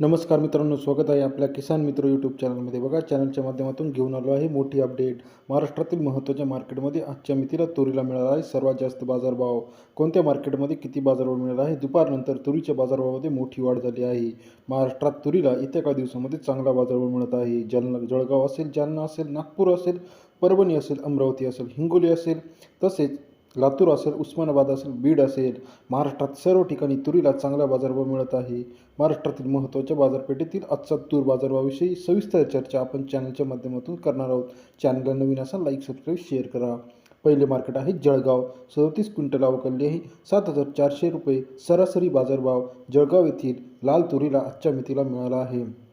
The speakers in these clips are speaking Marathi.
नमस्कार मित्रांनो स्वागत आहे आपल्या किसान मित्र यूट्यूब चॅनलमध्ये बघा चॅनलच्या माध्यमातून घेऊन आलो आहे मोठी अपडेट महाराष्ट्रातील महत्त्वाच्या मार्केटमध्ये आजच्या मितीला तुरीला मिळाला आहे सर्वात जास्त बाजारभाव. कोणत्या मार्केटमध्ये किती बाजारभाव मिळाला आहे? दुपारनंतर तुरीच्या बाजारभावामध्ये मोठी वाढ झाली आहे. महाराष्ट्रात तुरीला येत्या काही दिवसामध्ये चांगला बाजारभाव मिळत आहे. जालना जळगाव असेल जालना असेल नागपूर असेल परभणी असेल अमरावती असेल हिंगोली असेल तसेच लातूर असेल उस्मानाबाद असेल बीड असेल महाराष्ट्रात सर्व ठिकाणी तुरीला चांगला बाजारभाव मिळत आहे. महाराष्ट्रातील महत्त्वाच्या बाजारपेठेतील आजचा तूर बाजारभावाविषयी सविस्तर चर्चा आपण चॅनलच्या माध्यमातून करणार आहोत. चॅनलला नवीन असाल लाईक सबस्क्राईब शेअर करा. पहिले मार्केट आहे जळगाव. सदतीस क्विंटल अवकलली आहे. सात हजार चारशे रुपये सरासरी बाजारभाव जळगाव येथील लाल तुरीला आजच्या मितीला मिळाला आहे.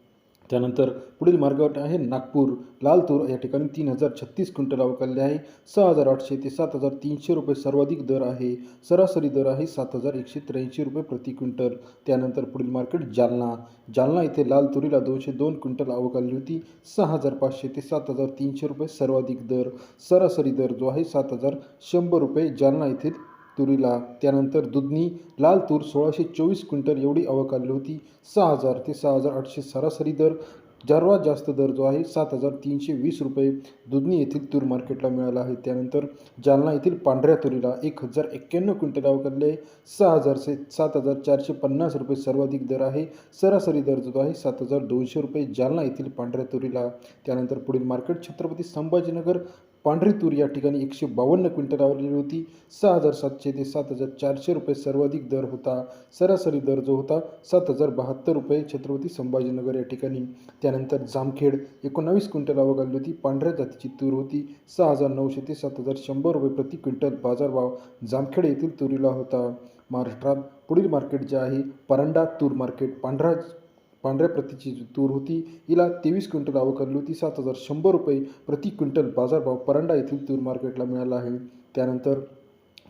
त्यानंतर पुढील मार्गावर आहे नागपूर. लालतूर या ठिकाणी तीन हजार छत्तीस क्विंटल अवकालले आहे. सहा हजार आठशे ते सात हजार तीनशे रुपये सर्वाधिक दर आहे. सरासरी दर आहे सात हजार एकशे त्र्याऐंशी रुपये प्रति क्विंटल. त्यानंतर पुढील मार्केट जालना. जालना येथे लाल तुरीला दोनशे दोन क्विंटल अवकालली होती. सहा हजार पाचशे ते सात हजार तीनशे रुपये सर्वाधिक दर. सरासरी दर जो आहे सात हजार शंभर रुपये. जालना येथील तुरीला. त्यानंतर दुधनी लाल तूर सोळाशे चोवीस क्विंटल एवढी अवकालली होती. सहा हजार ते सहा हजार आठशे सरासरी दर. सर्वात जास्त दर जो आहे सात हजार तीनशे वीस रुपये दुधनी येथील तूर मार्केटला मिळाला आहे. त्यानंतर जालना येथील पांढऱ्या तुरीला एक हजार एक्क्याण्णव क्विंटल अवकालले आहे. सहा हजारचे सात हजार चारशे पन्नास रुपये सर्वाधिक दर आहे. सरासरी दर जो आहे सात हजार दोनशे रुपये जालना येथील पांढऱ्या तुरीला. त्यानंतर पुढील मार्केट छत्रपती संभाजीनगर पांढरी तूर या ठिकाणी एकशे बावन्न क्विंटल आवरलेली होती. सहा हजार सातशे ते सात हजार चारशे रुपये सर्वाधिक दर होता. सरासरी दर जो होता सात हजार बहात्तर रुपये छत्रपती संभाजीनगर या ठिकाणी. त्यानंतर जामखेड एकोणावीस क्विंटल अवघालली होती. पांढऱ्या जातीची तूर होती. सहा हजार नऊशे ते सात हजार शंभर रुपये प्रति क्विंटल बाजारभाव जामखेड येथील तुरीला होता. महाराष्ट्रात पुढील मार्केट जे आहे परंडा तूर मार्केट. पांढरा पांढऱ्या प्रतीची तूर होती. हिला तेवीस क्विंटल अवकालली होती. सात हजार शंभर रुपये प्रति क्विंटल बाजारभाव परांडा येथील तूर मार्केटला मिळाला आहे. त्यानंतर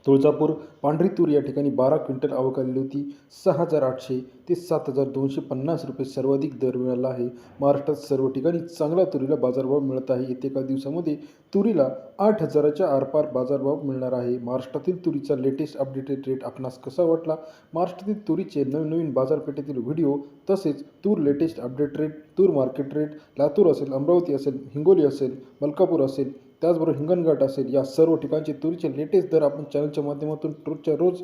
तुळजापूर पांढरी तूर या ठिकाणी बारा क्विंटल अवकालली होती. सहा हजार आठशे ते सात हजार दोनशे पन्नास रुपये सर्वाधिक दर मिळाला आहे. महाराष्ट्रात सर्व ठिकाणी चांगला तुरीला बाजारभाव मिळत आहे. येत्या काही दिवसामध्ये तुरीला आठ हजाराच्या आरपार बाजारभाव मिळणार आहे. महाराष्ट्रातील तुरीचा लेटेस्ट अपडेटेड रेट आपणास कसा वाटला? महाराष्ट्रातील तुरीचे नवीन नवीन बाजारपेठेतील व्हिडिओ तसेच तूर लेटेस्ट अपडेट रेट तूर मार्केट रेट लातूर असेल अमरावती असेल हिंगोली असेल मलकापूर असेल त्याचबरोबर हिंगणघाट असेल या सर्व ठिकाणचे तुरीचे लेटेस्ट दर आपण चॅनलच्या माध्यमातून रोजच्या रोज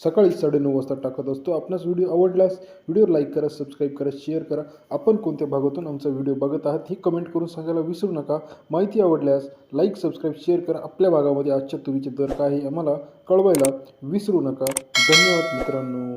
सकाळी साडेनऊ वाजता टाकत असतो. आपणास व्हिडिओ आवडल्यास व्हिडिओ लाईक करा सबस्क्राईब करा शेअर करा. आपण कोणत्या भागातून आमचा व्हिडिओ बघत आहात ही कमेंट करून सांगायला विसरू नका. माहिती आवडल्यास लाईक सबस्क्राईब शेअर करा. आपल्या भागामध्ये आजच्या तुरीचे दर काय आहे आम्हाला कळवायला विसरू नका. धन्यवाद मित्रांनो.